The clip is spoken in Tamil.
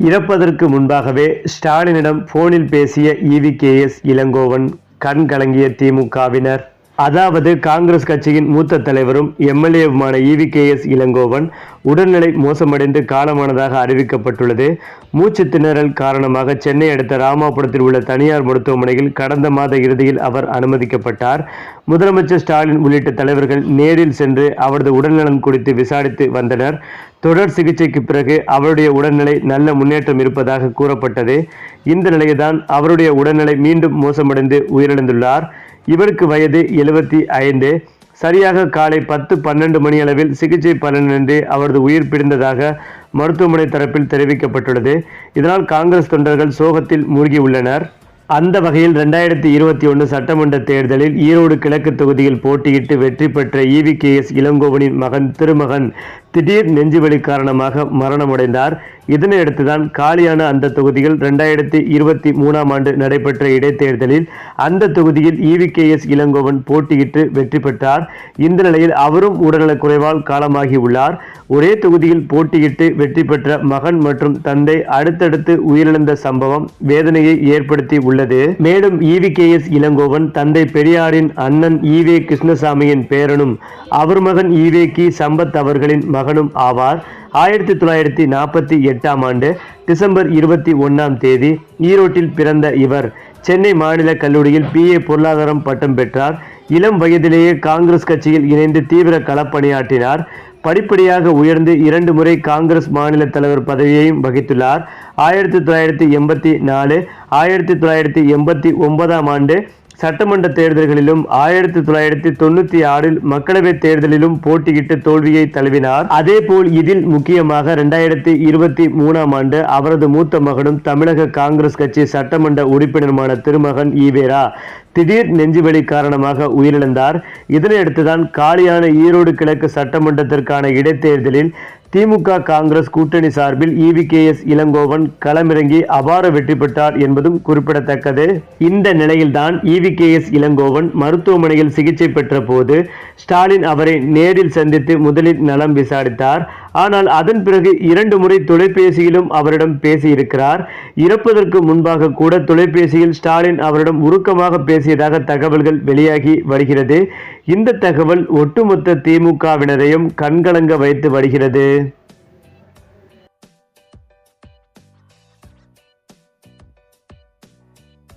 இறப்பதற்கு முன்பாகவே ஸ்டாலினிடம் போனில் பேசிய இவிகேஎஸ் இளங்கோவன் கண் கலங்கிய திமுகவினர் அதாவது காங்கிரஸ் கட்சியின் மூத்த தலைவரும் எம்எல்ஏவுமான இவிகேஎஸ் இளங்கோவன் உடல்நிலை மோசமடைந்து காலமானதாக அறிவிக்கப்பட்டுள்ளது. மூச்சு திணறல் காரணமாக சென்னை அடுத்த ராமாபுரத்தில் உள்ள தனியார் மருத்துவமனையில் கடந்த மாத இறுதியில் அவர் அனுமதிக்கப்பட்டார். முதலமைச்சர் ஸ்டாலின் உள்ளிட்ட தலைவர்கள் நேரில் சென்று அவரது உடல்நலம் குறித்து விசாரித்து வந்தனர். தொடர் சிகிச்சைக்கு பிறகு அவருடைய உடல்நிலை நல்ல முன்னேற்றம் இருப்பதாக கூறப்பட்டது. இந்த நிலையில்தான் அவருடைய உடல்நிலை மீண்டும் மோசமடைந்து உயிரிழந்துள்ளார். இவருக்கு வயது எழுபத்தி ஐந்து. சரியாக காலை பத்து பன்னெண்டு மணியளவில் சிகிச்சை பலனின்றி அவரது உயிர் பிரிந்ததாக மருத்துவமனை தரப்பில் தெரிவிக்கப்பட்டுள்ளது. இதனால் காங்கிரஸ் தொண்டர்கள் சோகத்தில் மூழ்கியுள்ளனர். அந்த வகையில் ரெண்டாயிரத்தி இருபத்தி ஒன்று சட்டமன்ற தேர்தலில் ஈரோடு கிழக்கு தொகுதியில் போட்டியிட்டு வெற்றி பெற்ற இவிகேஎஸ் இளங்கோவனின் மகன் திருமகன் திடீர் நெஞ்சுவலி காரணமாக மரணமடைந்தார். இதனையடுத்துதான் காலியான அந்த தொகுதியில் ரெண்டாயிரத்தி இருபத்தி மூணாம் ஆண்டு நடைபெற்ற இடைத்தேர்தலில் அந்த தொகுதியில் இவிகேஎஸ் இளங்கோவன் போட்டியிட்டு வெற்றி பெற்றார். இந்த நிலையில் அவரும் உடல்நலக் குறைவால் காலமாகியுள்ளார். ஒரே தொகுதியில் போட்டியிட்டு வெற்றி பெற்ற மகன் மற்றும் தந்தை அடுத்தடுத்து உயிரிழந்த சம்பவம் வேதனையை ஏற்படுத்தி உள்ளது. மேலும் இவிகேஎஸ் இளங்கோவன் தந்தை பெரியாரின் அண்ணன் ஈவே கிருஷ்ணசாமியின் பேரனும் அவர் மகன் ஈவே கி சம்பத் அவர்களின் மகனும் ஆவார். ஆயிரத்தி தொள்ளாயிரத்தி நாற்பத்தி எட்டாம் ஆண்டு டிசம்பர் இருபத்தி ஒன்றாம் தேதி ஈரோட்டில் பிறந்த இவர். சென்னை மாநில கல்லூரியில் பிஏ பொருளாதாரம் பட்டம் பெற்றார். இளம் வயதிலேயே காங்கிரஸ் கட்சியில் இணைந்து தீவிர களப்பணியாற்றினார். படிப்படியாக உயர்ந்து இரண்டு முறை காங்கிரஸ் மாநில தலைவர் பதவியையும் வகித்துள்ளார். ஆயிரத்தி தொள்ளாயிரத்தி எண்பத்தி நாலு ஆயிரத்தி தொள்ளாயிரத்தி எண்பத்தி ஒன்பதாம் ஆண்டு சட்டமன்ற தேர்தல்களிலும் ஆயிரத்தி தொள்ளாயிரத்தி தொண்ணூத்தி ஆறில் மக்களவை தேர்தலிலும் போட்டியிட்டு தோல்வியை தழுவினார். அதேபோல் இதில் முக்கியமாக இரண்டாயிரத்தி இருபத்தி மூணாம் ஆண்டு அவரது மூத்த மகனும் தமிழக காங்கிரஸ் கட்சி சட்டமன்ற உறுப்பினருமான திருமகன் ஈவேரா திடீர் நெஞ்சுவலி காரணமாக உயிரிழந்தார். இதனையடுத்துதான் காலியான ஈரோடு கிழக்கு சட்டமன்றத்திற்கான இடைத்தேர்தலில் திமுக காங்கிரஸ் கூட்டணி சார்பில் இவிகேஎஸ் இளங்கோவன் களமிறங்கி அபார வெற்றி பெற்றார் என்பதும் குறிப்பிடத்தக்கது. இந்த நிலையில்தான் இவிகேஎஸ் இளங்கோவன் மருத்துவமனையில் சிகிச்சை பெற்ற போது ஸ்டாலின் அவரை நேரில் சந்தித்து முதலில் நலம் விசாரித்தார். ஆனால் அதன் பிறகு இரண்டு முறை தொலைபேசியிலும் அவரிடம் பேசியிருக்கிறார். இறப்பதற்கு முன்பாக கூட தொலைபேசியில் ஸ்டாலின் அவரிடம் உருக்கமாக பேசியதாக தகவல்கள் வெளியாகி வருகிறது. இந்த தகவல் ஒட்டுமொத்த திமுகவினரையும் கண்கலங்க வைத்து வருகிறது.